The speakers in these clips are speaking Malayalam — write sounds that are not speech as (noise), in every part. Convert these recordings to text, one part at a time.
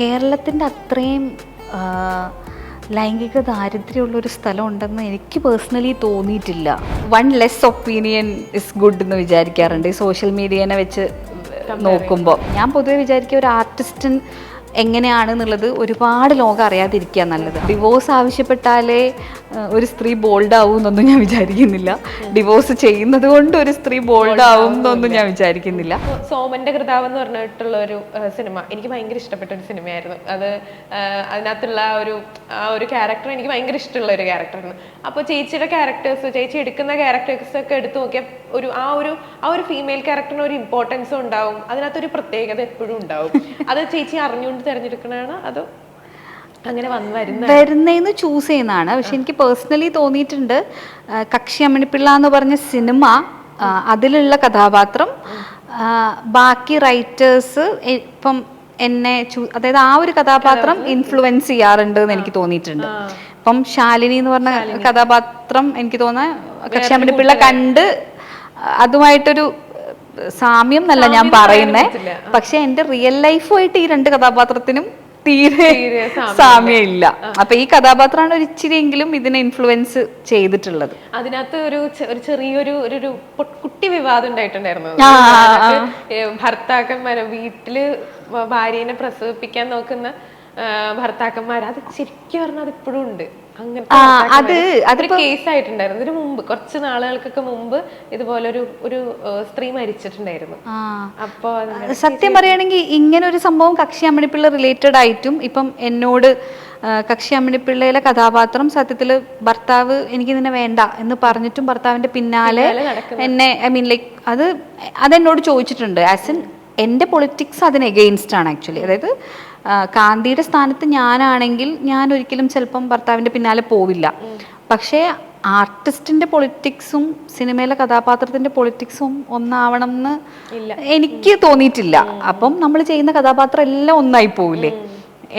കേരളത്തിന്റെ അത്രയും ലൈംഗിക ദാരിദ്ര്യമുള്ളൊരു സ്ഥലം ഉണ്ടെന്ന് എനിക്ക് പേഴ്സണലി തോന്നിയിട്ടില്ല. One less opinion is good എന്ന് വിചാരിക്കാറുണ്ട്. ഈ സോഷ്യൽ മീഡിയനെ വെച്ച് നോക്കുമ്പോൾ ഞാൻ പൊതുവെ വിചാരിക്കുക ഒരു ആർട്ടിസ്റ്റിൻ എങ്ങനെയാണെന്നുള്ളത് ഒരുപാട് ലോകം അറിയാതിരിക്കുക നല്ലത്. ഡിവോഴ്സ് ആവശ്യപ്പെട്ടാലേ ഒരു സ്ത്രീ ബോൾഡ് ആവും എന്നൊന്നും ഞാൻ വിചാരിക്കുന്നില്ല. ഡിവോഴ്സ് ചെയ്യുന്നത് കൊണ്ട് ഒരു സ്ത്രീ ബോൾഡ് ആവും എന്നൊന്നും ഞാൻ വിചാരിക്കുന്നില്ല. സോമന്റെ കൃതാവ് എന്ന് പറഞ്ഞിട്ടുള്ള ഒരു സിനിമ. എനിക്ക് ഭയങ്കര ഇഷ്ടപ്പെട്ട ഒരു സിനിമയായിരുന്നു. അത് അതിനകത്തുള്ള ആ ഒരു ആ ഒരു ക്യാരക്ടർ എനിക്ക് ഭയങ്കര ഇഷ്ടമുള്ള ഒരു ക്യാരക്ടറാണ് അപ്പോൾ ചേച്ചിയുടെ ക്യാരക്ടേഴ്സ് ചേച്ചി എടുക്കുന്ന ക്യാരക്ടേഴ്സ് ഒക്കെ എടുത്തു നോക്കിയാൽ ഒരു ആ ഒരു ആ ഒരു ഫീമെയിൽ ക്യാരക്ടറിന് ഒരു ഇമ്പോർട്ടൻസും ഉണ്ടാവും. അതിനകത്തൊരു പ്രത്യേകത എപ്പോഴും ഉണ്ടാവും. അത് ചേച്ചി അറിഞ്ഞുകൊണ്ട് തിരഞ്ഞെടുക്കണതാണ്? അതോ അങ്ങനെ വന്ന് വരുന്ന വരുന്നേന്ന് ചൂസ് ചെയ്യുന്നതാണ്. പക്ഷെ എനിക്ക് പേഴ്സണലി തോന്നിയിട്ടുണ്ട് കക്ഷി അമ്മണിപ്പിള്ള എന്ന് പറഞ്ഞ സിനിമ അതിലുള്ള കഥാപാത്രം ബാക്കി റൈറ്റേഴ്സ് ഇപ്പം എന്നെ ചൂ- അതായത് ആ ഒരു കഥാപാത്രം ഇൻഫ്ലുവൻസ് ചെയ്യാറുണ്ട് എന്ന് എനിക്ക് തോന്നിയിട്ടുണ്ട്. ഇപ്പം ശാലിനി എന്ന് പറഞ്ഞ കഥാപാത്രം എനിക്ക് തോന്നുന്ന കക്ഷി അമ്മണിപ്പിള്ള കണ്ട് അതുമായിട്ടൊരു സാമ്യം എന്നല്ല ഞാൻ പറയുന്നേ പക്ഷെ എന്റെ റിയൽ ലൈഫുമായിട്ട് ഈ രണ്ട് കഥാപാത്രത്തിനും തീരെ സാമ്യം ഇല്ല അപ്പൊ ഈ കഥാപാത്രമാണ് ഒരു ഇച്ചിരിയെങ്കിലും ഇതിനെ ഇൻഫ്ലുവൻസ് ചെയ്തിട്ടുള്ളത്. അതിനകത്ത് ഒരു ഒരു ചെറിയൊരു ഒരു കുട്ടി വിവാദം ഉണ്ടായിട്ടുണ്ടായിരുന്നു. ഭർത്താക്കന്മാരെ വീട്ടിൽ ഭാര്യനെ പ്രസവിപ്പിക്കാൻ നോക്കുന്ന ഭർത്താക്കന്മാർ അത് ശരിക്കും പറഞ്ഞാൽ അത് ഇപ്പോഴും ഉണ്ട്. അത് ഇതിനു മുമ്പ് കുറച്ച് നാളുകൾക്കൊക്കെ മുമ്പ് ഇതുപോലെ ഒരു ഒരു സ്ത്രീ മരിച്ചിട്ടുണ്ടായിരുന്നു. അപ്പോ സത്യം പറയുകയാണെങ്കിൽ ഇങ്ങനെ ഒരു സംഭവം കക്ഷി അമ്മിണിപ്പിള്ള റിലേറ്റഡ് ആയിട്ടും ഇപ്പം എന്നോട് കക്ഷി അമ്മിണിപ്പിള്ളയിലെ കഥാപാത്രം സത്യത്തിൽ ഭർത്താവ് എനിക്ക് ഇതിനെ വേണ്ട എന്ന് പറഞ്ഞിട്ടും ഭർത്താവിന്റെ പിന്നാലെ എന്നെ ഐ മീൻ ലൈക്ക് അത് അതെന്നോട് ചോദിച്ചിട്ടുണ്ട്. ആസ് എൻ എന്റെ പൊളിറ്റിക്സ് അതിന് എഗെയിൻസ്റ്റ് ആണ് ആക്ച്വലി അതായത് കാന്തിയുടെ സ്ഥാനത്ത് ഞാനാണെങ്കിൽ ഞാൻ ഒരിക്കലും ചിലപ്പം ഭർത്താവിന്റെ പിന്നാലെ പോവില്ല. പക്ഷേ ആർട്ടിസ്റ്റിന്റെ പൊളിറ്റിക്സും സിനിമയിലെ കഥാപാത്രത്തിന്റെ പൊളിറ്റിക്സും ഒന്നാവണം എന്ന് എനിക്ക് തോന്നിയിട്ടില്ല. അപ്പം നമ്മൾ ചെയ്യുന്ന കഥാപാത്രം എല്ലാം ഒന്നായി പോവില്ലേ?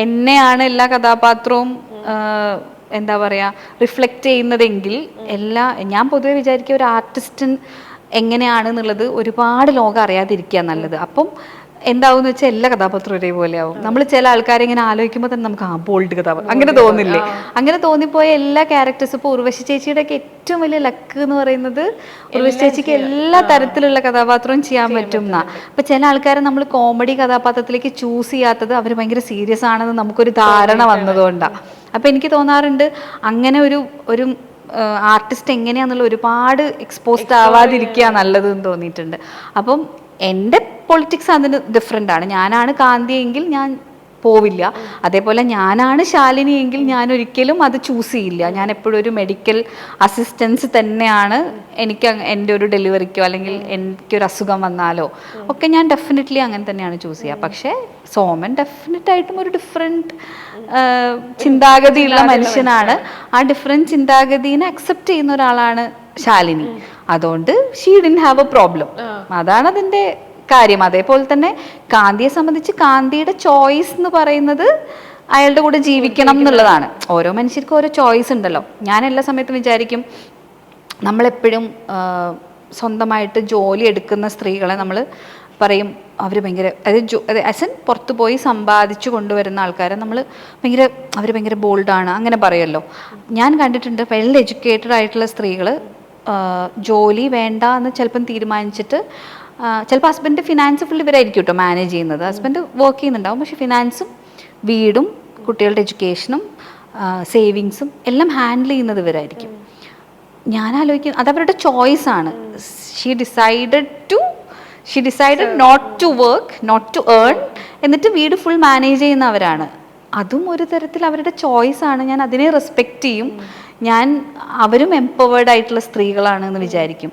എന്നെയാണ് എല്ലാ കഥാപാത്രവും എന്താ പറയാ റിഫ്ലക്റ്റ് ചെയ്യുന്നതെങ്കിൽ എല്ലാ ഞാൻ പൊതുവെ വിചാരിക്കുക ഒരു ആർട്ടിസ്റ്റിൻ എങ്ങനെയാണെന്നുള്ളത് ഒരുപാട് ലോകം അറിയാതിരിക്കുക നല്ലത്. അപ്പം എന്താവും വെച്ചാൽ എല്ലാ കഥാപാത്രവും ഒരേപോലെ ആവും. നമ്മൾ ചില ആൾക്കാരെ ഇങ്ങനെ ആലോചിക്കുമ്പോൾ തന്നെ നമുക്ക് ആ ബോൾഡ് കഥാപാത്രം. അങ്ങനെ തോന്നില്ലേ? അങ്ങനെ തോന്നിപ്പോയ എല്ലാ ക്യാരക്ടേഴ്സും ഇപ്പോൾ ഉർവശി ചേച്ചിയുടെ ഒക്കെ ഏറ്റവും വലിയ ലക്ക് എന്ന് പറയുന്നത് ഉർവശി ചേച്ചിക്ക് എല്ലാ തരത്തിലുള്ള കഥാപാത്രവും ചെയ്യാൻ പറ്റും എന്നാ. അപ്പൊ ചില ആൾക്കാരെ നമ്മൾ കോമഡി കഥാപാത്രത്തിലേക്ക് ചൂസ് ചെയ്യാത്തത് അവർ ഭയങ്കര സീരിയസ് ആണെന്ന് നമുക്കൊരു ധാരണ വന്നതുകൊണ്ടാണ് അപ്പൊ എനിക്ക് തോന്നാറുണ്ട് അങ്ങനെ ഒരു ഒരു ആർട്ടിസ്റ്റ് എങ്ങനെയാണെന്നുള്ള ഒരുപാട് എക്സ്പോസ്ഡ് ആവാതിരിക്കുക നല്ലതെന്ന് തോന്നിയിട്ടുണ്ട്. അപ്പം എന്റെ പൊളിറ്റിക്സ് അതിന് ഡിഫറെന്റ് ആണ്. ഞാനാണ് കാന്തിയെങ്കിൽ ഞാൻ പോവില്ല. അതേപോലെ ഞാനാണ് ശാലിനി എങ്കിൽ ഞാൻ ഒരിക്കലും അത് ചൂസ് ചെയ്യില്ല. ഞാൻ എപ്പോഴും ഒരു മെഡിക്കൽ അസിസ്റ്റൻസ് തന്നെയാണ് എനിക്ക് എന്റെ ഒരു ഡെലിവറിക്കോ അല്ലെങ്കിൽ എനിക്കൊരു അസുഖം വന്നാലോ ഒക്കെ ഞാൻ ഡെഫിനറ്റ്ലി അങ്ങനെ തന്നെയാണ് ചൂസ് ചെയ്യുക. പക്ഷേ സോമൻ ഡെഫിനറ്റ് ആയിട്ടും ഒരു ഡിഫറെന്റ് ചിന്താഗതിയുള്ള മനുഷ്യനാണ്. ആ ഡിഫറെന്റ് ചിന്താഗതിനെ അക്സെപ്റ്റ് ചെയ്യുന്ന ഒരാളാണ് ശാലിനി. അതുകൊണ്ട് she didn't have a problem അതാണ് അതിന്റെ കാര്യം. അതേപോലെ തന്നെ കാന്തിയെ സംബന്ധിച്ച് കാന്തിയുടെ ചോയ്സ് എന്ന് പറയുന്നത് അയാളുടെ കൂടെ ജീവിക്കണം എന്നുള്ളതാണ്. ഓരോ മനുഷ്യർക്കും ഓരോ ചോയ്സ് ഉണ്ടല്ലോ. ഞാൻ എല്ലാ സമയത്തും വിചാരിക്കും നമ്മളെപ്പോഴും സ്വന്തമായിട്ട് ജോലി എടുക്കുന്ന സ്ത്രീകളെ നമ്മൾ പറയും അവർ ഭയങ്കര അതായത് അസൻ പുറത്തു പോയി സമ്പാദിച്ചു കൊണ്ടുവരുന്ന ആൾക്കാരെ നമ്മൾ ഭയങ്കര അവർ ഭയങ്കര ബോൾഡാണ് അങ്ങനെ പറയുമല്ലോ ഞാൻ കണ്ടിട്ടുണ്ട് വെൽ എഡ്യൂക്കേറ്റഡ് ആയിട്ടുള്ള സ്ത്രീകൾ ജോലി വേണ്ട എന്ന് ചിലപ്പം തീരുമാനിച്ചിട്ട് ചിലപ്പോൾ ഹസ്ബൻഡ് ഫിനാൻസ് ഫുള്ള് ഇവരായിരിക്കും കേട്ടോ മാനേജ് ചെയ്യുന്നത്. ഹസ്ബൻഡ് വർക്ക് ചെയ്യുന്നുണ്ടാവും. പക്ഷേ ഫിനാൻസും വീടും കുട്ടികളുടെ എഡ്യൂക്കേഷനും സേവിങ്സും എല്ലാം ഹാൻഡിൽ ചെയ്യുന്നത് ഇവരായിരിക്കും. ഞാൻ ആലോചിക്കുന്നു അത് അവരുടെ ചോയ്സ് ആണ് she decided to she decided not to work not to earn എന്നിട്ട് വീട് ഫുൾ മാനേജ് ചെയ്യുന്നവരാണ്. അതും ഒരു തരത്തിൽ അവരുടെ ചോയ്സ് ആണ്. ഞാൻ അതിനെ റെസ്പെക്റ്റ് ചെയ്യും. ഞാൻ അവരും എംപവേർഡ് ആയിട്ടുള്ള സ്ത്രീകളാണ് എന്ന് വിചാരിക്കും.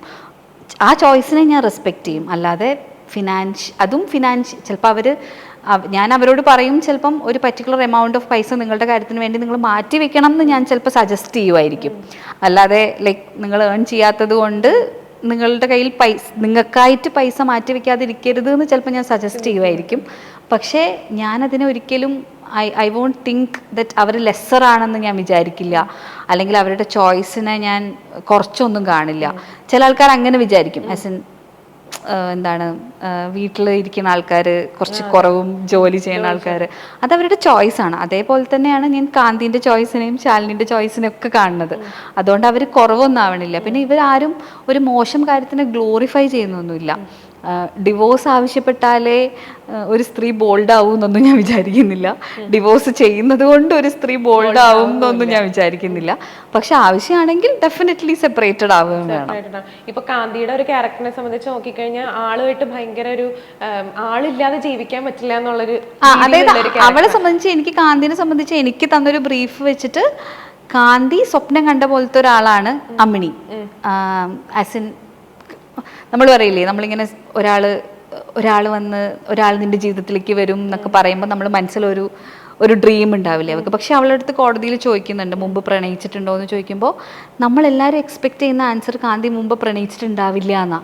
ആ ചോയ്സിനെ ഞാൻ റെസ്പെക്റ്റ് ചെയ്യും. അല്ലാതെ ഫിനാൻഷ് അതും ഫിനാൻഷ് ചിലപ്പോൾ അവർ ഞാൻ അവരോട് പറയും ചിലപ്പം ഒരു പർട്ടിക്കുലർ എമൗണ്ട് ഓഫ് പൈസ നിങ്ങളുടെ കാര്യത്തിന് വേണ്ടി നിങ്ങൾ മാറ്റി വെക്കണം എന്ന് ഞാൻ ചിലപ്പോൾ സജസ്റ്റ് ചെയ്യുമായിരിക്കും. അല്ലാതെ ലൈക്ക് നിങ്ങൾ ഏൺ ചെയ്യാത്തത് കൊണ്ട് നിങ്ങളുടെ കയ്യിൽ പൈസ നിങ്ങൾക്കായിട്ട് പൈസ മാറ്റി വെക്കാതിരിക്കരുത് എന്ന് ചിലപ്പോൾ ഞാൻ സജസ്റ്റ് ചെയ്യുമായിരിക്കും. പക്ഷേ ഞാനതിനെ ഒരിക്കലും I I won't think that our lesser ആണെന്ന് ഞാൻ വിചാരിക്കില്ല. അല്ലെങ്കിൽ അവരുടെ ചോയ്സിനെ ഞാൻ കുറച്ചൊന്നും കാണില്ല. ചില ആൾക്കാർ അങ്ങനെ വിചാരിക്കും. ആസ് എൻ എന്താണ് വീട്ടിൽ ഇരിക്കുന്ന ആൾക്കാർ കുറച്ച് കുറവും ജോലി ചെയ്യുന്ന ആൾക്കാർ അത് അവരുടെ ചോയ്സ് ആണ്. അതേപോലെ തന്നെയാണ് ഞാൻ കാന്തിന്റെ ചോയ്സിനെയും ശാലിനിന്റെ ചോയ്സിനെയും ഒക്കെ കാണുന്നത്. അതുകൊണ്ട് അവർ കുറവൊന്നും ആവണില്ല. പിന്നെ ഇവരാരും ഒരു മോശം കാര്യത്തിനെ ഗ്ലോറിഫൈ ചെയ്യുന്നൊന്നുമില്ല. ഡിവോഴ്സ് ആവശ്യപ്പെട്ടാലേ ഒരു സ്ത്രീ ബോൾഡ് ആവും എന്നൊന്നും ഞാൻ വിചാരിക്കുന്നില്ല. ഡിവോഴ്സ് ചെയ്യുന്നത് കൊണ്ട് ഒരു സ്ത്രീ ബോൾഡ് ആവും എന്നൊന്നും ഞാൻ വിചാരിക്കുന്നില്ല. പക്ഷെ ആവശ്യമാണെങ്കിൽ ഡെഫിനറ്റ്ലി സെപ്പറേറ്റഡ് ആവുകയും വേണം. ഇപ്പൊ കാന്തിയുടെ ഒരു ക്യാരക്ടറിനെ സംബന്ധിച്ച് നോക്കിക്കഴിഞ്ഞാൽ ആളുമായിട്ട് ഭയങ്കര ഒരു ആളില്ലാതെ ജീവിക്കാൻ പറ്റില്ല എന്നുള്ളൊരു അതായത് അവളെ സംബന്ധിച്ച് എനിക്ക് കാന്തിനെ സംബന്ധിച്ച് എനിക്ക് തന്നൊരു ബ്രീഫ് വെച്ചിട്ട് കാന്തി സ്വപ്നം കണ്ട പോലത്തെ ഒരാളാണ് അമ്മിണി. ആസ് ഇൻ നമ്മൾ പറയില്ലേ നമ്മളിങ്ങനെ ഒരാൾ ഒരാൾ വന്ന് ഒരാൾ നിന്റെ ജീവിതത്തിലേക്ക് വരും എന്നൊക്കെ പറയുമ്പോൾ നമ്മൾ മനസ്സിലൊരു ഒരു ഡ്രീം ഉണ്ടാവില്ലേ? അവർക്ക് പക്ഷെ അവളുടെ അടുത്ത് കോടതിയിൽ ചോദിക്കുന്നുണ്ട് മുമ്പ് പ്രണയിച്ചിട്ടുണ്ടോ? എന്ന് ചോദിക്കുമ്പോൾ നമ്മളെല്ലാവരും എക്സ്പെക്ട് ചെയ്യുന്ന ആൻസർ കാന്തി മുമ്പ് പ്രണയിച്ചിട്ടുണ്ടാവില്ല എന്നാ.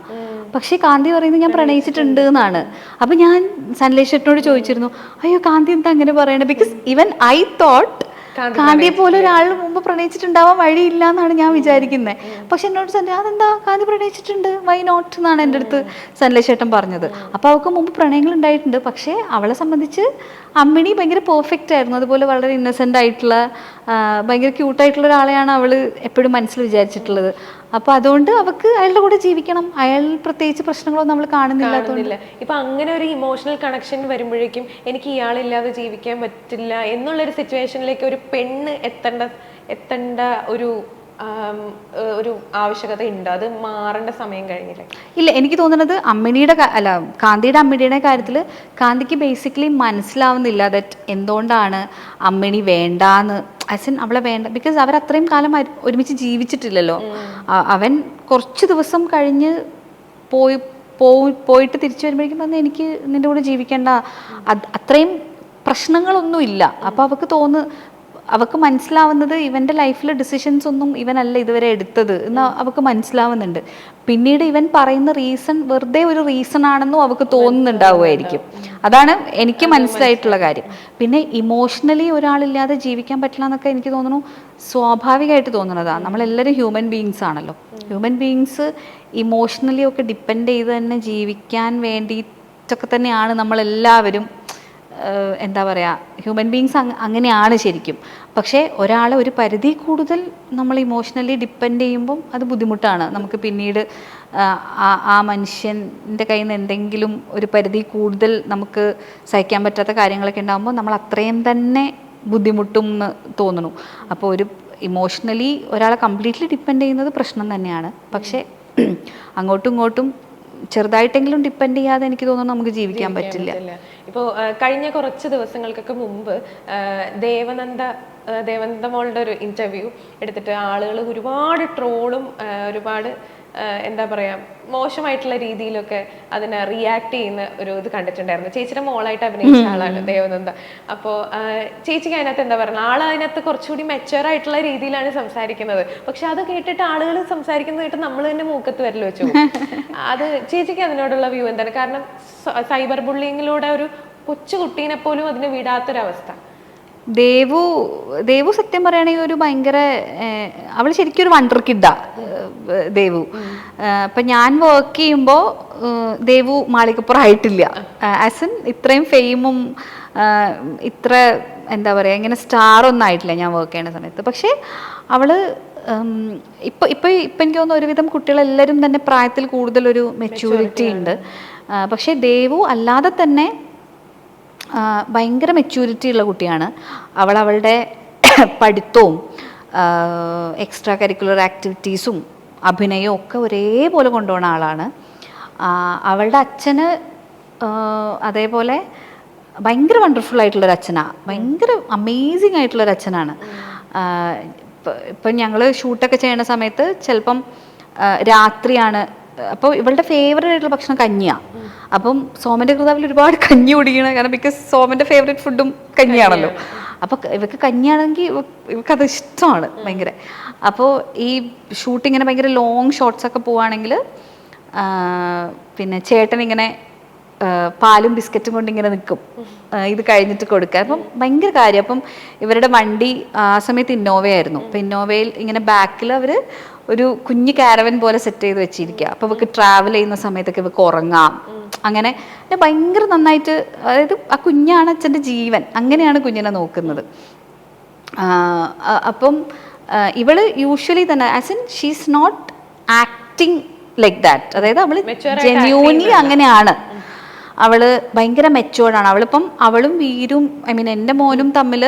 പക്ഷേ കാന്തി പറയുന്നത് ഞാൻ പ്രണയിച്ചിട്ടുണ്ട് എന്നാണ്. അപ്പം ഞാൻ സൻലേഷേട്ടനോട് ചോദിച്ചിരുന്നു അയ്യോ കാന്തി എന്താ അങ്ങനെ പറയണേ? ബിക്കോസ് ഈവൻ ഐ തോട്ട് കാന്തിയെ പോലെ ഒരാൾ മുമ്പ് പ്രണയിച്ചിട്ടുണ്ടാവാൻ വഴിയില്ല എന്നാണ് ഞാൻ വിചാരിക്കുന്നത് പക്ഷെ എന്നോട് സന്ധ്യ അതെന്താ? കാന്തി പ്രണയിച്ചിട്ടുണ്ട്. വൈ നോട്ട് എന്നാണ് എന്റെ അടുത്ത് സനലേശേട്ടൻ പറഞ്ഞത്. അപ്പോൾ അവൾക്ക് മുമ്പ് പ്രണയങ്ങൾ ഉണ്ടായിട്ടുണ്ട് പക്ഷെ അവളെ സംബന്ധിച്ച് അമ്മിണി ഭയങ്കര പെർഫെക്റ്റ് ആയിരുന്നു. അതുപോലെ വളരെ ഇന്നസെന്റ് ആയിട്ടുള്ള ഭയങ്കര ക്യൂട്ടായിട്ടുള്ള ഒരാളെയാണ് അവൾ എപ്പോഴും മനസ്സിൽ വിചാരിച്ചിട്ടുള്ളത്. അപ്പോൾ അതുകൊണ്ട് അവൾക്ക് അയാളുടെ കൂടെ ജീവിക്കണം. അയാൾ പ്രത്യേകിച്ച് പ്രശ്നങ്ങളൊന്നും നമ്മൾ കാണുന്നില്ല ഇപ്പൊ അങ്ങനെ ഒരു ഇമോഷണൽ കണക്ഷൻ വരുമ്പോഴേക്കും എനിക്ക് ഇയാളില്ലാതെ ജീവിക്കാൻ പറ്റില്ല എന്നുള്ളൊരു സിറ്റുവേഷനിലേക്ക് ഒരു പെണ്ണ് എത്തേണ്ട എത്തേണ്ട ഒരു ഒരു ആവശ്യകത ഉണ്ട്. അത് മാറേണ്ട സമയം കഴിഞ്ഞില്ല? ഇല്ല എനിക്ക് തോന്നുന്നത് അമ്മിണിയുടെ അല്ല കാന്തിയുടെ അമ്മിണിയുടെ കാര്യത്തിൽ കാന്തിക്ക് ബേസിക്കലി മനസ്സിലാവുന്നില്ല ദറ്റ് എന്തുകൊണ്ടാണ് അമ്മിണി വേണ്ടാന്ന്. അച്ഛൻ അവളെ വേണ്ട ബിക്കോസ് അവർ അത്രയും കാലം ഒരുമിച്ച് ജീവിച്ചിട്ടില്ലല്ലോ. അവൻ കുറച്ച് ദിവസം കഴിഞ്ഞ് പോയി പോയി പോയിട്ട് തിരിച്ചു വരുമ്പോഴേക്കും വന്ന് എനിക്ക് നിന്റെ കൂടെ ജീവിക്കേണ്ട. അത്രയും അത്രയും പ്രശ്നങ്ങളൊന്നുമില്ല. അപ്പോൾ അവൾക്ക് തോന്നു അവൾക്ക് മനസ്സിലാവുന്നത് ഇവന്റെ ലൈഫിൽ ഡിസിഷൻസ് ഒന്നും ഇവനല്ല ഇതുവരെ എടുത്തത് എന്ന് അവക്ക് മനസ്സിലാവുന്നുണ്ട്. പിന്നീട് ഇവൻ പറയുന്ന റീസൺ വെറുതെ ഒരു റീസൺ ആണെന്നും അവക്ക് തോന്നുന്നുണ്ടാവുമായിരിക്കും. അതാണ് എനിക്ക് മനസ്സിലായിട്ടുള്ള കാര്യം. പിന്നെ ഇമോഷണലി ഒരാളില്ലാതെ ജീവിക്കാൻ പറ്റില്ല എന്നൊക്കെ എനിക്ക് തോന്നുന്നു സ്വാഭാവികമായിട്ട് തോന്നുന്നതാണ് നമ്മളെല്ലാവരും ഹ്യൂമൻ ബീങ്സ് ആണല്ലോ. ഹ്യൂമൻ ബീങ്സ് ഇമോഷണലി ഒക്കെ ഡിപ്പെൻഡ് ചെയ്ത് തന്നെ ജീവിക്കാൻ വേണ്ടിയിട്ടൊക്കെ തന്നെയാണ് നമ്മളെല്ലാവരും എന്താ പറയുക ഹ്യൂമൻ ബീങ്സ് അങ്ങനെയാണ് ശരിക്കും. പക്ഷേ ഒരാളെ ഒരു പരിധി കൂടുതൽ നമ്മൾ ഇമോഷണലി ഡിപ്പെൻഡ് ചെയ്യുമ്പം അത് ബുദ്ധിമുട്ടാണ്. നമുക്ക് പിന്നീട് ആ മനുഷ്യന്റെ കയ്യിൽ നിന്ന് എന്തെങ്കിലും ഒരു പരിധി കൂടുതൽ നമുക്ക് സഹിക്കാൻ പറ്റാത്ത കാര്യങ്ങളൊക്കെ ഉണ്ടാകുമ്പോൾ നമ്മൾ അത്രയും തന്നെ ബുദ്ധിമുട്ടും എന്ന് തോന്നുന്നു. അപ്പോൾ ഒരു ഇമോഷണലി ഒരാളെ കംപ്ലീറ്റ്ലി ഡിപ്പെൻഡ് ചെയ്യുന്നത് പ്രശ്നം തന്നെയാണ്. പക്ഷേ അങ്ങോട്ടും ഇങ്ങോട്ടും ചെറുതായിട്ടെങ്കിലും ഡിപ്പെൻഡ് ചെയ്യാതെ എനിക്ക് തോന്നുന്നു നമുക്ക് ജീവിക്കാൻ പറ്റില്ല. ഇപ്പോൾ ഇപ്പോ കഴിഞ്ഞ കുറച്ച് ദിവസങ്ങൾക്കൊക്കെ മുമ്പ് ദേവനന്ദ ദേവനന്ദ മോളുടെ ഒരു ഇന്റർവ്യൂ എടുത്തിട്ട് ആളുകൾ ഒരുപാട് ട്രോളും ഒരുപാട് എന്താ പറയാ മോശമായിട്ടുള്ള രീതിയിലൊക്കെ അതിനെ റിയാക്ട് ചെയ്യുന്ന ഒരു ഇത് കണ്ടിട്ടുണ്ടായിരുന്നു. ചേച്ചിയുടെ മോളായിട്ട് അഭിനയിച്ച ആളാണ് ദേവനന്ദ. അപ്പോൾ ചേച്ചിക്ക് അതിനകത്ത് എന്താ പറയുക ആൾ അതിനകത്ത് കുറച്ചുകൂടി മെച്ചുവർ ആയിട്ടുള്ള രീതിയിലാണ് സംസാരിക്കുന്നത്. പക്ഷെ അത് കേട്ടിട്ട് ആളുകൾ സംസാരിക്കുന്നത് കേട്ട് നമ്മൾ തന്നെ മൂക്കത്ത് വരൽ വെച്ചു (laughs) അത് ചേച്ചിക്ക് അതിനോടുള്ള വ്യൂ എന്താണ്? കാരണം സൈബർ ബുള്ളിങ്ങിലൂടെ ഒരു കൊച്ചു കുട്ടീനെ പോലും അതിന് വിടാത്തൊരവസ്ഥ. ദേവു ദേവു സത്യം പറയുകയാണെങ്കിൽ ഒരു ഭയങ്കര അവൾ ശരിക്കും ഒരു വണ്ടർ കിഡാ ദേവു. അപ്പൊ ഞാൻ വർക്ക് ചെയ്യുമ്പോൾ ദേവു മാളികപ്പുറം ആയിട്ടില്ല ആസ് ഇത്രയും ഫെയിമും ഇത്ര എന്താ പറയുക ഇങ്ങനെ സ്റ്റാർ ഒന്നും ആയിട്ടില്ല ഞാൻ വർക്ക് ചെയ്യുന്ന സമയത്ത്. പക്ഷേ അവൾ ഇപ്പൊ ഇപ്പൊ ഇപ്പൊ എനിക്ക് തോന്നുന്നു ഒരുവിധം കുട്ടികളെല്ലാവരും തന്നെ പ്രായത്തിൽ കൂടുതൽ ഒരു മെച്യൂരിറ്റി ഉണ്ട്. പക്ഷേ ദേവു അല്ലാതെ തന്നെ ഭയങ്കര മെച്യൂരിറ്റി ഉള്ള കുട്ടിയാണ്. അവൾ അവളുടെ (coughs) പഠിത്തവും എക്സ്ട്രാ കരിക്കുലർ ആക്ടിവിറ്റീസും അഭിനയവും ഒക്കെ ഒരേപോലെ കൊണ്ടുപോകുന്ന ആളാണ്. അവളുടെ അച്ഛന് അതേപോലെ ഭയങ്കര വണ്ടർഫുൾ ആയിട്ടുള്ളൊരു അച്ഛനാണ് ഭയങ്കര അമേസിങ് ആയിട്ടുള്ളൊരു അച്ഛനാണ്. ഇപ്പം ഞങ്ങൾ ഷൂട്ടൊക്കെ ചെയ്യുന്ന സമയത്ത് ചിലപ്പം രാത്രിയാണ് അപ്പോൾ ഇവളുടെ ഫേവറേറ്റ് ആയിട്ടുള്ള ഭക്ഷണം കഞ്ഞിയാണ് അപ്പം സോമന്റെ കൃതാവിൽ ഒരുപാട് കഞ്ഞി കുടിക്കണം കാരണം ബിക്കോസ് സോമന്റെ ഫേവറേറ്റ് ഫുഡും കഞ്ഞിയാണല്ലോ. അപ്പോൾ ഇവക്ക് കഞ്ഞിയാണെങ്കിൽ ഇവക്ക് അത് ഇഷ്ടമാണ് ഭയങ്കര. അപ്പോൾ ഈ ഷൂട്ടിങ്ങനെ ഭയങ്കര ലോങ് ഷോർട്സ് ഒക്കെ പോവുകയാണെങ്കിൽ പിന്നെ ചേട്ടൻ ഇങ്ങനെ പാലും ബിസ്ക്കറ്റും കൊണ്ട് ഇങ്ങനെ നിൽക്കും ഇത് കഴിഞ്ഞിട്ട് കൊടുക്കുക അപ്പം ഭയങ്കര കാര്യം. അപ്പം ഇവരുടെ വണ്ടി ആ സമയത്ത് ഇന്നോവയായിരുന്നു അപ്പം ഇന്നോവയിൽ ഇങ്ങനെ ബാക്കിൽ അവർ ഒരു കുഞ്ഞു കാരവൻ പോലെ സെറ്റ് ചെയ്ത് വെച്ചിരിക്കുക അപ്പോൾ ഇവർക്ക് ട്രാവൽ ചെയ്യുന്ന സമയത്തൊക്കെ ഇവർക്ക് ഉറങ്ങാം. അങ്ങനെ ഭയങ്കര നന്നായിട്ട് അതായത് ആ കുഞ്ഞാണ് അച്ഛന്റെ ജീവൻ. അങ്ങനെയാണ് കുഞ്ഞിനെ നോക്കുന്നത്. അപ്പം ഇവൾ യൂഷ്വലി തന്നെ as in she's not acting like that അതായത് അവൾ ജെന്യൂൻലി അങ്ങനെയാണ്. അവൾ ഭയങ്കര മെച്ചുവേർഡാണ് അവളിപ്പം അവളും വീരും ഐ മീൻ എന്റെ മോനും തമ്മിൽ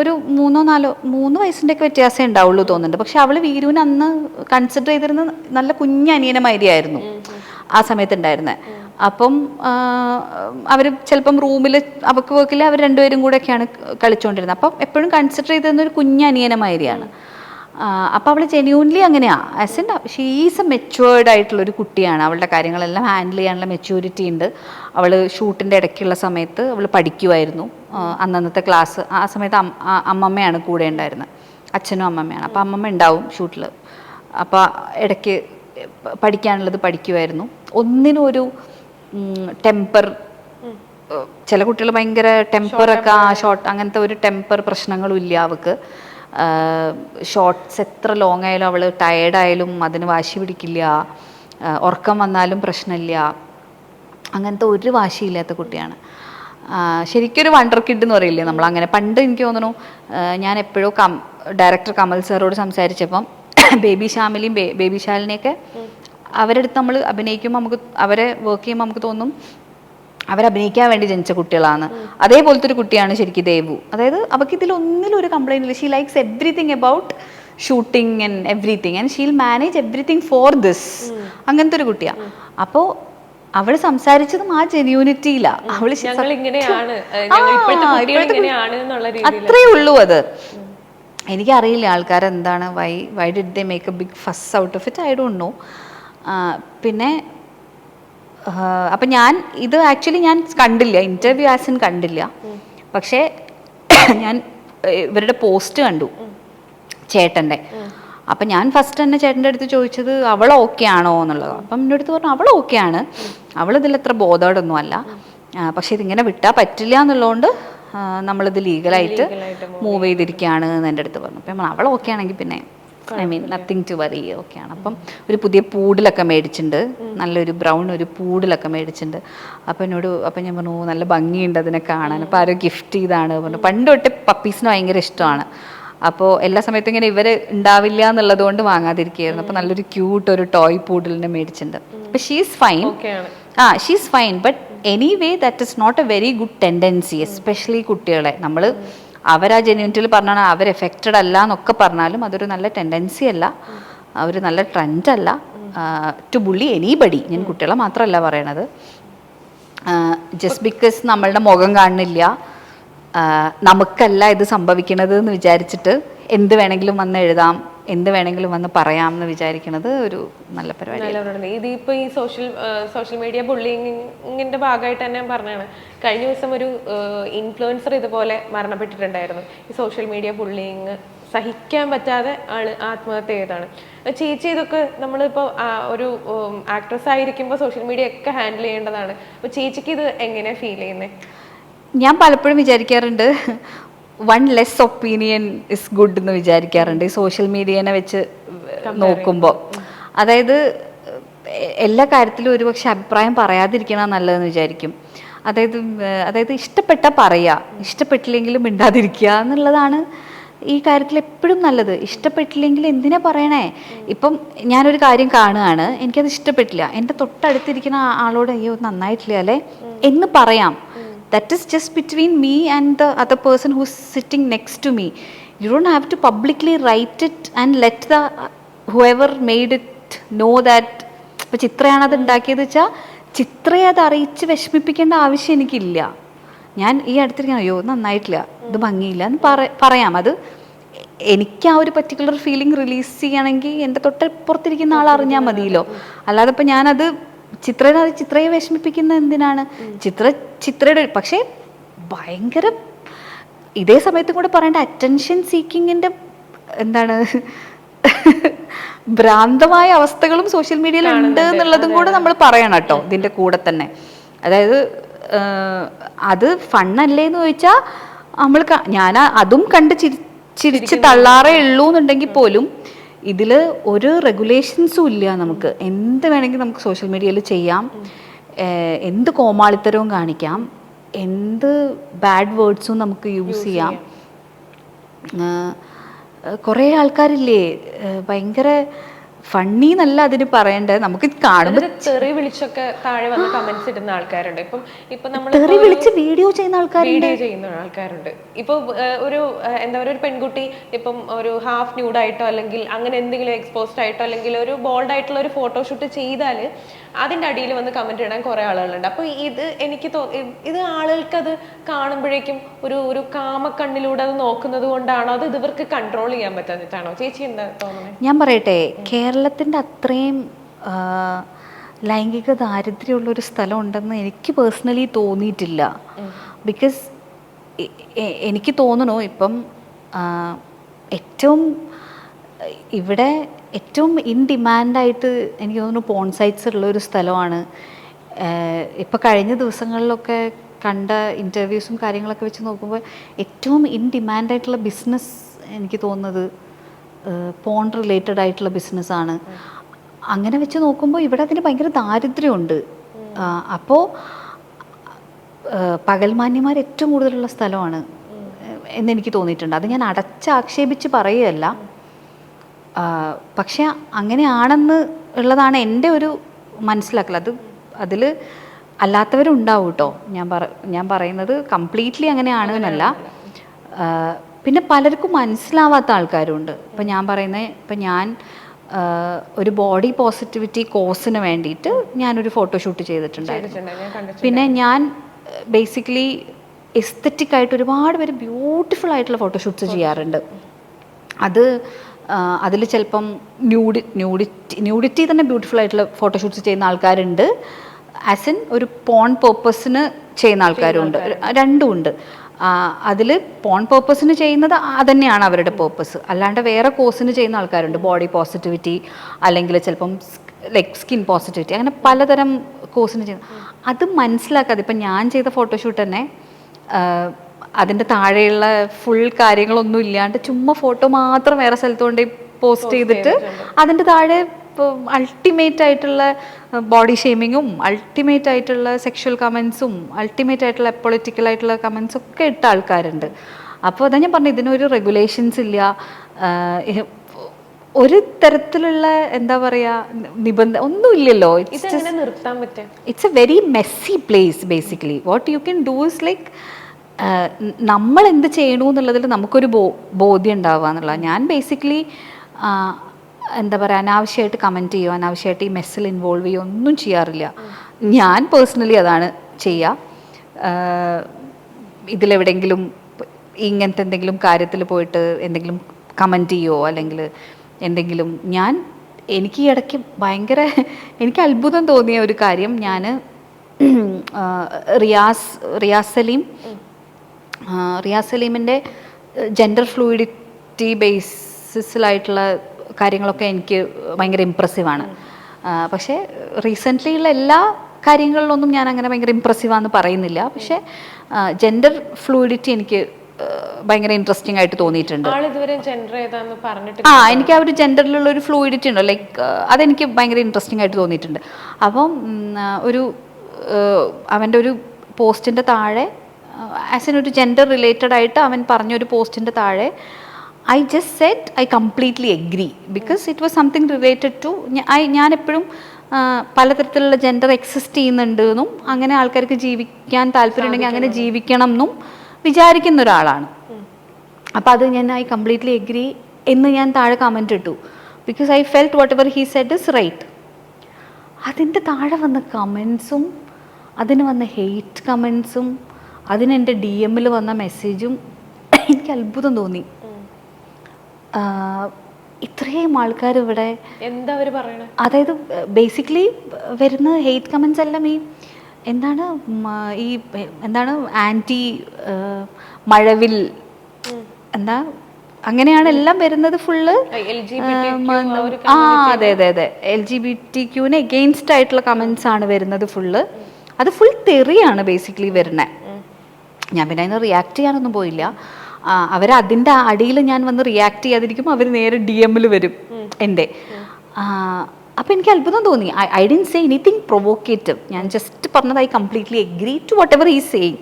ഒരു മൂന്നോ നാലോ മൂന്ന് വയസ്സിന്റെ ഒക്കെ വ്യത്യാസമേ ഉണ്ടാവുള്ളൂ തോന്നുന്നുണ്ട്. പക്ഷെ അവൾ വീരുവിന് അന്ന് കൺസിഡർ ചെയ്തിരുന്ന നല്ല കുഞ്ഞ മാതിരിയായിരുന്നു ആ സമയത്ത് ഉണ്ടായിരുന്നത് അപ്പം അവർ ചിലപ്പം റൂമിൽ അവക്ക് വർക്കിൽ അവർ രണ്ടുപേരും കൂടെ ഒക്കെയാണ് കളിച്ചുകൊണ്ടിരുന്നത് അപ്പം എപ്പോഴും കൺസിഡർ ചെയ്തിരുന്ന ഒരു കുഞ്ഞ മാതിരിയാണ്. അപ്പോൾ അവൾ ജെന്യൂൻലി അങ്ങനെയാണ് as in she's a matured ആയിട്ടുള്ള ഒരു കുട്ടിയാണ്. അവളുടെ കാര്യങ്ങളെല്ലാം ഹാൻഡിൽ ചെയ്യാനുള്ള മെച്യൂരിറ്റി ഉണ്ട്. അവൾ ഷൂട്ടിന്റെ ഇടയ്ക്കുള്ള സമയത്ത് അവൾ പഠിക്കുമായിരുന്നു അന്നന്നത്തെ ക്ലാസ് ആ സമയത്ത് അമ്മമ്മയാണ് കൂടെ ഉണ്ടായിരുന്നത് അച്ഛനും അമ്മമ്മയാണ്. അപ്പോൾ അമ്മമ്മ ഉണ്ടാവും ഷൂട്ടിൽ അപ്പോൾ ഇടയ്ക്ക് പഠിക്കാനുള്ളത് പഠിക്കുമായിരുന്നു ഒന്നിനും ഒരു ടെമ്പർ ചില കുട്ടികൾ ഭയങ്കര ടെമ്പറൊക്കെ ആ ഷോർട്ട് അങ്ങനത്തെ ഒരു ടെമ്പർ പ്രശ്നങ്ങളും ഇല്ല അവൾക്ക് ഷോർട്ട്സ് എത്ര ലോങ് ആയാലും അവൾ ടയേർഡായാലും അതിന് വാശി പിടിക്കില്ല. ഉറക്കം വന്നാലും പ്രശ്നമില്ല. അങ്ങനത്തെ ഒരു വാശിയില്ലാത്ത കുട്ടിയാണ്. ശരിക്കൊരു വണ്ടർ കിഡ് എന്ന് പറയില്ലേ നമ്മൾ അങ്ങനെ. പണ്ട് എനിക്ക് തോന്നുന്നു ഞാൻ എപ്പോഴും കം ഡയറക്ടർ കമൽ സാറോട് സംസാരിച്ചപ്പം (coughs) ബേബി ശ്യാമിലിയും ബേബി ശാലിനെയൊക്കെ അവരെടുത്ത് നമ്മൾ അഭിനയിക്കുമ്പോൾ നമുക്ക് അവരെ വർക്ക് ചെയ്യുമ്പോൾ നമുക്ക് തോന്നും അവരഭിനയിക്കാൻ വേണ്ടി ജനിച്ച കുട്ടികളാണ്. അതേപോലത്തെ ഒരു കുട്ടിയാണ് ശരിക്കും ദേവു. അതായത് അവർക്ക് ഇതിൽ ഒന്നിലും ഒരു കംപ്ലൈന്റ് ഇല്ല. She likes everything about shooting and everything and she'll manage everything for this അങ്ങനത്തെ ഒരു കുട്ടിയാണ് അപ്പോൾ അവൾ സംസാരിച്ചതും ആ ജെന്യൂനിറ്റിയില്ല അവൾ അത്രേ ഉള്ളൂ അത്. എനിക്കറിയില്ല ആൾക്കാർ എന്താണ് why why did they make a big fuss out of it I don't know പിന്നെ അപ്പം ഞാൻ ഇത് ആക്ച്വലി ഞാൻ കണ്ടില്ല. ഇന്റർവ്യൂ ആസിൻ കണ്ടില്ല. പക്ഷേ (coughs) ഞാൻ ഇവരുടെ പോസ്റ്റ് കണ്ടു. ചേട്ടന്റെ. അപ്പം ഞാൻ ഫസ്റ്റ് തന്നെ ചേട്ടന്റെ അടുത്ത് ചോദിച്ചത് അവൾ ഓക്കെ ആണോ? എന്നുള്ളത് അപ്പം എന്റെ അടുത്ത് പറഞ്ഞു അവൾ ഓക്കെ ആണ്. അവൾ ഇതിൽ അത്ര ബോധോടൊന്നും അല്ല. പക്ഷേ ഇതിങ്ങനെ വിട്ടാൽ പറ്റില്ല എന്നുള്ളതുകൊണ്ട് നമ്മളിത് ലീഗലായിട്ട് മൂവ് ചെയ്തിരിക്കുകയാണ് എന്ന് എന്റെ അടുത്ത് പറഞ്ഞു. അപ്പം അവൾ ഓക്കെ ആണെങ്കിൽ പിന്നെ I mean nothing to worry ഓക്കെയാണ് അപ്പം ഒരു പുതിയ പൂടിലൊക്കെ മേടിച്ചിട്ടുണ്ട്. നല്ലൊരു ബ്രൗൺ ഒരു പൂടിലൊക്കെ മേടിച്ചിട്ടുണ്ട്. അപ്പം എന്നോട് അപ്പം ഞാൻ പറഞ്ഞു നല്ല ഭംഗിയുണ്ട് അതിനെ കാണാൻ. അപ്പം ആരോ ഗിഫ്റ്റ് ചെയ്താണ്. പറഞ്ഞു പണ്ട് തൊട്ട് പപ്പീസിന് ഭയങ്കര ഇഷ്ടമാണ്. അപ്പോൾ എല്ലാ സമയത്തും ഇങ്ങനെ ഇവർ ഉണ്ടാവില്ല എന്നുള്ളത് കൊണ്ട് വാങ്ങാതിരിക്കുകയായിരുന്നു. അപ്പോൾ നല്ലൊരു ക്യൂട്ട് ഒരു ടോയ് പൂഡിലിനെ മേടിച്ചിട്ടുണ്ട്. അപ്പം ഷീസ് ഫൈൻ ആ she's fine but anyway that is not a very good tendency especially കുട്ടികളെ. നമ്മൾ അവരാ ജെന്യൂനിറ്റിയിൽ പറഞ്ഞാണ് അവർ എഫക്റ്റഡ് അല്ല എന്നൊക്കെ പറഞ്ഞാലും അതൊരു നല്ല ടെൻഡൻസി അല്ല. ഒരു നല്ല ട്രെൻഡ് അല്ല. ടു ബുള്ളി എനിബഡി ഞാൻ കുട്ടികളെ മാത്രമല്ല പറയണത്. ജസ്റ്റ് ബിക്കോസ് നമ്മളുടെ മുഖം കാണുന്നില്ല നമുക്കല്ല ഇത് സംഭവിക്കണത് എന്ന് വിചാരിച്ചിട്ട് എന്ത് വേണമെങ്കിലും വന്ന് എഴുതാം. എന്ത് വേണമെങ്കിലും വന്ന് പറയാമെന്ന് വിചാരിക്കുന്നത് ഒരു നല്ല പരിപാടി. ഇതിപ്പോ ഈ സോഷ്യൽ സോഷ്യൽ മീഡിയ ബുള്ളിങ്ങിന്റെ ഭാഗമായിട്ട് തന്നെ പറഞ്ഞാണ് കഴിഞ്ഞ ദിവസം ഒരു ഇൻഫ്ലുവൻസർ ഇതുപോലെ മരണപ്പെട്ടിട്ടുണ്ടായിരുന്നു. ഈ സോഷ്യൽ മീഡിയ ബുള്ളിങ് സഹിക്കാൻ പറ്റാതെ ആൾ ആത്മഹത്യ ചെയ്തതാണ്. ചേച്ചി ഇതൊക്കെ നമ്മളിപ്പോൾ ഒരു ആക്ട്രസ് ആയിരിക്കുമ്പോൾ സോഷ്യൽ മീഡിയ ഒക്കെ ഹാൻഡിൽ ചെയ്യേണ്ടതാണ്. അപ്പോൾ ചേച്ചിക്ക് ഇത് എങ്ങനെയാ ഫീൽ ചെയ്യുന്നത് ഞാൻ പലപ്പോഴും വിചാരിക്കാറുണ്ട് one less opinion is good എന്ന് വിചാരിക്കാറുണ്ട്. ഈ സോഷ്യൽ മീഡിയനെ വെച്ച് നോക്കുമ്പോൾ അതായത് എല്ലാ കാര്യത്തിലും ഒരുപക്ഷെ അഭിപ്രായം പറയാതിരിക്കണം നല്ലതെന്ന് വിചാരിക്കും. അതായത് അതായത് ഇഷ്ടപ്പെട്ട പറയുക ഇഷ്ടപ്പെട്ടില്ലെങ്കിലും മിണ്ടാതിരിക്കുക എന്നുള്ളതാണ് ഈ കാര്യത്തിൽ എപ്പോഴും നല്ലത്. ഇഷ്ടപ്പെട്ടില്ലെങ്കിൽ എന്തിനാ പറയണേ? ഇപ്പം ഞാനൊരു കാര്യം കാണുകയാണ്. എനിക്കത് ഇഷ്ടപ്പെട്ടില്ല. എന്റെ തൊട്ടടുത്തിരിക്കുന്ന ആളോട് അയ്യോ നന്നായിട്ടില്ല? അല്ലേ? എന്ന് പറയാം. That is just between me and the other person who's sitting next to me. You don't have to publicly write it and let the whoever made it know that ഇപ്പോൾ ചിത്രയാണ് അത് ഉണ്ടാക്കിയത് വെച്ചാൽ ചിത്രയെ അത് അറിയിച്ച് വിഷമിപ്പിക്കേണ്ട ആവശ്യം എനിക്കില്ല. ഞാൻ ഈ അടുത്തിരിക്കണം അയ്യോ നന്നായിട്ടില്ല. ഇത് ഭംഗിയില്ല. എന്ന് പറ പറയാം. അത് എനിക്ക് ആ ഒരു പർട്ടിക്കുലർ ഫീലിംഗ് റിലീസ് ചെയ്യണമെങ്കിൽ എന്റെ തൊട്ടപ്പുറത്തിരിക്കുന്ന ആൾ അറിഞ്ഞാൽ മതിയല്ലോ. അല്ലാതെ ഇപ്പം ഞാനത് ചിത്രനെ അത് ചിത്രയെ വിഷമിപ്പിക്കുന്ന എന്തിനാണ്? ചിത്ര ചിത്രയുടെ പക്ഷേ ഭയങ്കര ഇതേ സമയത്തും കൂടെ പറയേണ്ട അറ്റൻഷൻ സീക്കിങ്ങിന്റെ എന്താണ് ഭ്രാന്തമായ അവസ്ഥകളും സോഷ്യൽ മീഡിയയിൽ ഉണ്ട് എന്നുള്ളതും കൂടെ നമ്മൾ പറയണം കേട്ടോ ഇതിന്റെ കൂടെ തന്നെ. അതായത് അത് ഫണ്ണല്ലേ എന്ന് ചോദിച്ചാൽ നമ്മൾ ഞാൻ അതും കണ്ട് ചിരി ചിരിച്ച് തള്ളാറേ ഉള്ളൂ എന്നുണ്ടെങ്കിൽ പോലും ഇതിൽ ഒരു റെഗുലേഷൻസും ഇല്ല നമുക്ക്. എന്ത് വേണമെങ്കിൽ നമുക്ക് സോഷ്യൽ മീഡിയയിൽ ചെയ്യാം. എന്ത് കോമാളിത്തരവും കാണിക്കാം. എന്ത് ബാഡ് വേർഡ്സും നമുക്ക് യൂസ് ചെയ്യാം. കുറേ ആൾക്കാരില്ലേ? ഭയങ്കര ഫണ്ണി എന്നല്ല അതിന് പറയണ്ടത്. നമുക്ക് കാണുമ്പോൾ തെറി വിളിച്ചൊക്കെ താഴെ വന്ന് കമന്റ്സ് ഇടുന്ന ആൾക്കാരുണ്ട്. ഇപ്പം ഇപ്പൊ നമ്മൾ തെറി വിളിച്ച് വീഡിയോ ചെയ്യുന്ന ആൾക്കാരുണ്ട്. വീഡിയോ ചെയ്യുന്ന ആൾക്കാരുണ്ട്. ഇപ്പൊ ഒരു എന്താ പറയുക ഒരു പെൺകുട്ടി ഇപ്പം ഒരു ഹാഫ് ന്യൂഡ് ആയിട്ടോ അല്ലെങ്കിൽ അങ്ങനെ എന്തെങ്കിലും എക്സ്പോസ്ഡ് ആയിട്ടോ അല്ലെങ്കിൽ ഒരു ബോൾഡ് ആയിട്ടുള്ള ഒരു ഫോട്ടോഷൂട്ട് ചെയ്താൽ അതിന്റെ അടിയിൽ വന്ന് കമന്റ് ഇടാൻ കുറെ ആളുകളുണ്ട്. അപ്പൊ ഇത് എനിക്ക് ഇത് ആളുകൾക്ക് അത് കാണുമ്പോഴേക്കും ഒരു ഒരു കാമക്കണ്ണിലൂടെ അത് നോക്കുന്നത് കൊണ്ടാണോ? അത് ഇവർക്ക് കൺട്രോൾ ചെയ്യാൻ പറ്റാഞ്ഞിട്ടാണോ? ചേച്ചി എന്താ തോന്നുന്നത്? ഞാൻ പറയട്ടെ കേരളത്തിന്റെ അത്രയും ലൈംഗിക ദാരിദ്ര്യമുള്ള ഒരു സ്ഥലം ഉണ്ടെന്ന് എനിക്ക് പേഴ്സണലി തോന്നിയിട്ടില്ല. ബിക്കോസ് എനിക്ക് തോന്നണു ഇപ്പം ഏറ്റവും ഇവിടെ ഏറ്റവും ഇൻ ഡിമാൻഡായിട്ട് എനിക്ക് തോന്നുന്നു പോൺ സൈറ്റ്സ് ഉള്ള ഒരു സ്ഥലമാണ് ഇപ്പോൾ കഴിഞ്ഞ ദിവസങ്ങളിലൊക്കെ കണ്ട ഇന്റർവ്യൂസും കാര്യങ്ങളൊക്കെ വെച്ച് നോക്കുമ്പോൾ ഏറ്റവും ഇൻ ഡിമാൻഡായിട്ടുള്ള ബിസിനസ് എനിക്ക് തോന്നുന്നത് പോൺ റിലേറ്റഡ് ആയിട്ടുള്ള ബിസിനസ്സാണ് അങ്ങനെ വെച്ച് നോക്കുമ്പോൾ ഇവിടെ അതിന് ഭയങ്കര ദാരിദ്ര്യമുണ്ട്. അപ്പോൾ പകൽമാന്യന്മാർ ഏറ്റവും കൂടുതലുള്ള സ്ഥലമാണ് എന്നെനിക്ക് തോന്നിയിട്ടുണ്ട്. അത് ഞാൻ അടച്ചാക്ഷേപിച്ച് പറയുകയല്ല. പക്ഷെ അങ്ങനെയാണെന്ന് ഉള്ളതാണ് എന്റെ ഒരു മനസ്സിലാക്കൽ. അത് അതിൽ അല്ലാത്തവരുണ്ടാവും കേട്ടോ ഞാൻ പറ ഞാൻ പറയുന്നത് കംപ്ലീറ്റ്ലി അങ്ങനെയാണ് എന്നല്ല. പിന്നെ പലർക്കും മനസ്സിലാവാത്ത ആൾക്കാരുണ്ട്. ഇപ്പം ഞാൻ പറയുന്നത് ഇപ്പം ഞാൻ ഒരു ബോഡി പോസിറ്റിവിറ്റി കോഴ്സിന് വേണ്ടിയിട്ട് ഞാനൊരു ഫോട്ടോഷൂട്ട് ചെയ്തിട്ടുണ്ടായിരുന്നു. പിന്നെ ഞാൻ ബേസിക്കലി എസ്തറ്റിക് ആയിട്ട് ഒരുപാട് പേര് ബ്യൂട്ടിഫുൾ ആയിട്ടുള്ള ഫോട്ടോഷൂട്ട്സ് ചെയ്യാറുണ്ട്. അത് അതിൽ ചിലപ്പം ന്യൂഡി ന്യൂഡിറ്റി ന്യൂഡിറ്റി തന്നെ ബ്യൂട്ടിഫുൾ ആയിട്ടുള്ള ഫോട്ടോഷൂട്ട്സ് ചെയ്യുന്ന ആൾക്കാരുണ്ട്. ആസ് ഇൻ ഒരു പോൺ പേർപ്പസിന് ചെയ്യുന്ന ആൾക്കാരുണ്ട്. രണ്ടും ഉണ്ട്. അതിൽ പോൺ പേർപ്പസിന് ചെയ്യുന്നത് അതന്നെയാണ് അവരുടെ പേർപ്പസ് അല്ലാണ്ട് വേറെ കോഴ്സിന് ചെയ്യുന്ന ആൾക്കാരുണ്ട്. ബോഡി പോസിറ്റിവിറ്റി അല്ലെങ്കിൽ ചിലപ്പം ലൈക്ക് സ്കിൻ പോസിറ്റിവിറ്റി അങ്ങനെ പലതരം കോഴ്സിന് ചെയ്യുന്ന. അത് മനസ്സിലാക്കാതെ ഇപ്പം ഞാൻ ചെയ്ത ഫോട്ടോഷൂട്ട് തന്നെ അതിന്റെ താഴെയുള്ള ഫുൾ കാര്യങ്ങളൊന്നും ഇല്ലാണ്ട് ചുമ്മാ ഫോട്ടോ മാത്രം വേറെ സ്ഥലത്തുകൊണ്ട് പോസ്റ്റ് ചെയ്തിട്ട് അതിന്റെ താഴെ അൾട്ടിമേറ്റ് ആയിട്ടുള്ള ബോഡി ഷെയ്മിങ്ങും അൾട്ടിമേറ്റ് ആയിട്ടുള്ള സെക്ഷൽ കമൻസും അൾട്ടിമേറ്റ് ആയിട്ടുള്ള പൊളിറ്റിക്കൽ ആയിട്ടുള്ള കമൻസും ഒക്കെ ഇട്ട ആൾക്കാരുണ്ട്. അപ്പോൾ അതാ ഞാൻ പറഞ്ഞു ഇതിനൊരു റെഗുലേഷൻസ് ഇല്ല. ഒരു തരത്തിലുള്ള എന്താ പറയുക നിബന്ധന ഒന്നുമില്ലല്ലോ. It's a very messy place basically what you can do is like നമ്മൾ എന്ത് ചെയ്യണു എന്നുള്ളതിൽ നമുക്കൊരു ബോ ബോധ്യം ഉണ്ടാവുക എന്നുള്ളത്. ഞാൻ ബേസിക്കലി എന്താ പറയുക അനാവശ്യമായിട്ട് കമന്റ് ചെയ്യുക അനാവശ്യമായിട്ട് ഈ മെസ്സിൽ ഇൻവോൾവ് ചെയ്യുക ഒന്നും ചെയ്യാറില്ല. ഞാൻ പേഴ്സണലി അതാണ് ചെയ്യുക ഇതിലെവിടെയെങ്കിലും ഇങ്ങനത്തെ എന്തെങ്കിലും കാര്യത്തിൽ പോയിട്ട് എന്തെങ്കിലും കമന്റ് ചെയ്യുമോ അല്ലെങ്കിൽ എന്തെങ്കിലും ഞാൻ എനിക്ക് ഈ ഇടയ്ക്ക് ഭയങ്കര എനിക്ക് അത്ഭുതം തോന്നിയ ഒരു കാര്യം ഞാൻ റിയാസ് റിയാസ് സലീം റിയാസ് സലീമിന്റെ ജെൻഡർ ഫ്ലൂയിഡിറ്റി ബേസിസിലായിട്ടുള്ള കാര്യങ്ങളൊക്കെ എനിക്ക് ഭയങ്കര ഇമ്പ്രസീവാണ് പക്ഷേ റീസെന്റ്ലി ഉള്ള എല്ലാ കാര്യങ്ങളിലൊന്നും ഞാൻ അങ്ങനെ ഭയങ്കര ഇമ്പ്രസീവാന്ന് പറയുന്നില്ല. പക്ഷേ ജെൻഡർ ഫ്ലൂയിഡിറ്റി എനിക്ക് ഭയങ്കര ഇൻട്രസ്റ്റിംഗ് ആയിട്ട് തോന്നിയിട്ടുണ്ട്. ആ എനിക്ക് ആ ഒരു ജെൻഡറിലുള്ള ഒരു ഫ്ലൂയിഡിറ്റി ഉണ്ടോ? ലൈക്ക് അതെനിക്ക് ഭയങ്കര ഇൻട്രസ്റ്റിംഗ് ആയിട്ട് തോന്നിയിട്ടുണ്ട്. അപ്പം ഒരു അവന്റെ ഒരു പോസ്റ്റിന്റെ താഴെ ആസ് എൻ ഒരു ജെൻഡർ റിലേറ്റഡ് ആയിട്ട് അവൻ പറഞ്ഞൊരു പോസ്റ്റിന്റെ താഴെ I just said I completely agree because it was something related to I ഞാനെപ്പോഴും പലതരത്തിലുള്ള ജെൻഡർ എക്സിസ്റ്റ് ചെയ്യുന്നുണ്ട് എന്നും അങ്ങനെ ആൾക്കാർക്ക് ജീവിക്കാൻ താല്പര്യമുണ്ടെങ്കിൽ അങ്ങനെ ജീവിക്കണം എന്നും വിചാരിക്കുന്ന ഒരാളാണ്. അപ്പം അത് ഞാൻ ഐ കംപ്ലീറ്റ്ലി എഗ്രി എന്ന് ഞാൻ താഴെ കമന്റ് ഇട്ടു. Because I felt whatever he said is right അതിന്റെ താഴെ വന്ന കമൻസും അതിന് വന്ന ഹെയ്റ്റ് കമൻസും അതിന് എന്റെ ഡി എമ്മിൽ വന്ന മെസ്സേജും എനിക്ക് അത്ഭുതം തോന്നി. ഇത്രയും ആൾക്കാർ ഇവിടെ എന്താ അവർ പറയുന്നത് അതായത് ബേസിക്കലി വരുന്ന ഹെയ്റ്റ് കമൻസ് എല്ലാം ഈ എന്താണ് ഈ എന്താണ് ആന്റി മഴവിൽ എന്താ അങ്ങനെയാണ് എല്ലാം വരുന്നത് ഫുള്ള് ആ അതെ അതെ അതെ. എൽ ജി ബി ടി ക്യൂവിന് എഗെയിൻസ്റ്റ് ആയിട്ടുള്ള കമൻസ് ആണ് വരുന്നത് ഫുള്ള് അത് ഫുൾ തെറിയാണ് ബേസിക്കലി വരുന്നത് ഞാൻ പിന്നെ അതിന് റിയാക്ട് ചെയ്യാനൊന്നും പോയില്ല. അവർ അതിന്റെ അടിയിൽ ഞാൻ വന്ന് റിയാക്ട് ചെയ്യാതിരിക്കും അവർ നേരെ ഡി എമ്മിൽ വരും എന്റെ അപ്പം എനിക്ക് അത്ഭുതം തോന്നി. I I didn't say anything provocative ഞാൻ ജസ്റ്റ് പറഞ്ഞത് I completely agree to whatever ഈ സേയിങ്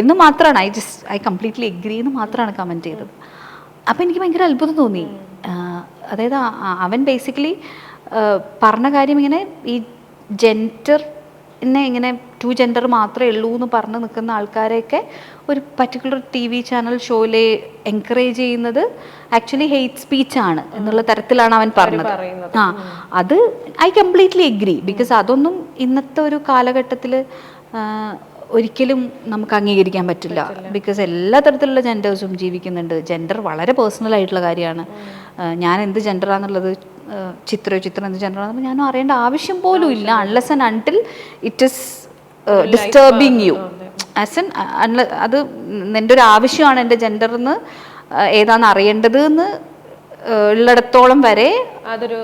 എന്ന് മാത്രമാണ് I just I completely agree എന്ന് മാത്രമാണ് കമന്റ് ചെയ്തത്. അപ്പം എനിക്ക് ഭയങ്കര അത്ഭുതം തോന്നി. അതായത് അവൻ ബേസിക്കലി പറഞ്ഞ കാര്യം ഇങ്ങനെ ഈ ജെൻഡർ എന്നെ ഇങ്ങനെ ടു ജെൻഡർ മാത്രമേ ഉള്ളൂ എന്ന് പറഞ്ഞ് നിൽക്കുന്ന ആൾക്കാരെയൊക്കെ ഒരു പർട്ടിക്കുലർ ടി വി ചാനൽ ഷോയിലെ എൻകറേജ് ചെയ്യുന്നത് ആക്ച്വലി ഹെയ്റ്റ് സ്പീച്ച് ആണ് എന്നുള്ള തരത്തിലാണ് അവൻ പറഞ്ഞത്. ആ അത് ഐ കംപ്ലീറ്റ്ലി എഗ്രി ബിക്കോസ് അതൊന്നും ഇന്നത്തെ ഒരു കാലഘട്ടത്തിൽ ഒരിക്കലും നമുക്ക് അംഗീകരിക്കാൻ പറ്റില്ല. ബിക്കോസ് എല്ലാ തരത്തിലുള്ള ജെൻഡേഴ്സും ജീവിക്കുന്നുണ്ട്. ജെൻഡർ വളരെ പേഴ്സണൽ ആയിട്ടുള്ള കാര്യമാണ്. ഞാൻ എന്ത് ജെൻഡറാന്നുള്ളത് ചിത്രോ ചിത്രം എന്ത് ജെൻഡറാണെന്ന് ഞാനും അറിയേണ്ട ആവശ്യം പോലും ഇല്ല. Unless and until it is disturbing you as in അത്. എന്റെ ഒരു ആവശ്യമാണ് എന്റെ ജെൻഡർ എന്ന് ഏതാണെന്ന് അറിയേണ്ടത് എന്ന് ഉള്ളിടത്തോളം വരെ അതൊരു